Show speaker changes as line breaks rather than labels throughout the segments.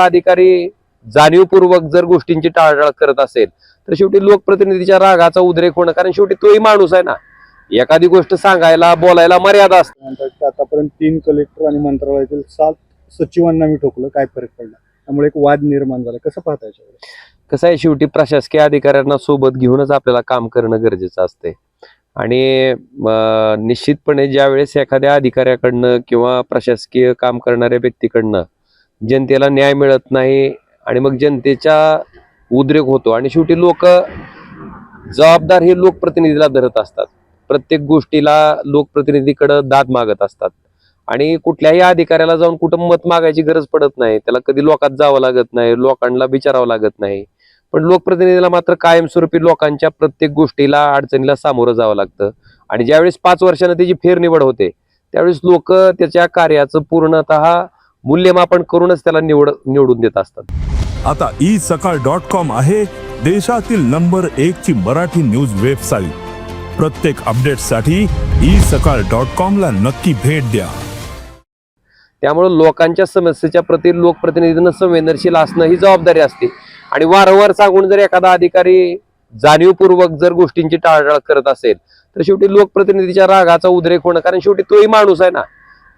अधिकारी जाणीवपूर्वक जर गोष्टींची टाळाटाळ करत असेल तर शेवटी लोकप्रतिनिधीच्या रागाचा उद्रेक होणं कारण शेवटी तोही माणूस आहे ना. एखादी गोष्ट सांगायला बोलायला मर्यादा असते.
आतापर्यंत तीन कलेक्टर आणि मंत्रालयातील सात सचिवांना मी ठोकलं काय फरक पडला? त्यामुळे एक वाद निर्माण झाला. कसं पाहता
कसं आहे शेवटी प्रशासकीय अधिकाऱ्यांना सोबत घेऊनच आपल्याला काम करणं गरजेचं असते. आणि निश्चितपणे ज्या वेळेस एखाद्या अधिकाऱ्याकडनं किंवा प्रशासकीय काम करणाऱ्या व्यक्तीकडनं जनतेला न्याय मिळत नाही आणि मग जनतेचा उद्रेक होतो. आणि शेवटी लोक जबाबदार हे लोकप्रतिनिधीला धरत असतात. प्रत्येक गोष्टीला लोकप्रतिनिधीकडं दाद मागत असतात. आणि कुठल्याही अधिकाऱ्याला जाऊन कुठं मत मागायची गरज पडत नाही. त्याला कधी लोकात जावं लागत नाही लोकांना विचारावं लागत नाही. पण लोकप्रतिनिधीला मात्र कायमस्वरूपी लोकांच्या प्रत्येक गोष्टीला अडचणीला सामोरं जावं लागतं. आणि ज्यावेळेस पाच वर्षानं त्याची फेरनिवड होते त्यावेळेस लोक त्याच्या कार्याचं पूर्णतः मूल्यमापन करूनच त्याला निवड निवडून देत असतात.
आता ई सकाळ डॉट कॉम आहे देशातील नंबर एक ची मराठी न्यूज वेबसाईट. प्रत्येक अपडेटसाठी ई सकाळ डॉट कॉम ला नक्की भेट द्या.
त्यामुळे लोकांच्या समस्येच्या प्रति लोकप्रतिनिधीनं संवेदनशील असणं ही जबाबदारी असते. आणि वारंवार सांगून जर एखादा अधिकारी जाणीवपूर्वक जर गोष्टींची टाळाटाळ करत असेल तर शेवटी लोकप्रतिनिधीच्या रागाचा उद्रेक होणं कारण शेवटी तोही माणूस आहे ना.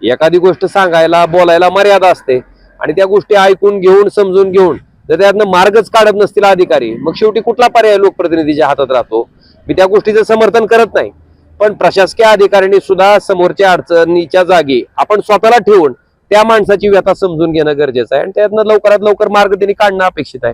एखादी गोष्ट सांगायला बोलायला मर्यादा असते. आणि त्या गोष्टी ऐकून घेऊन समजून घेऊन जर त्यातनं मार्गच काढत नसतील अधिकारी मग शेवटी कुठला पर्याय लोकप्रतिनिधीच्या हातात राहतो? मी त्या गोष्टीचं समर्थन करत नाही. पण प्रशासकीय अधिकाऱ्यांनी सुद्धा समोरच्या अडचणीच्या जागी आपण स्वतःला ठेवून त्या माणसाची व्यथा समजून घेणं गरजेचं आहे. आणि त्यातनं लवकरात लवकर मार्ग त्यांनी काढणं अपेक्षित आहे.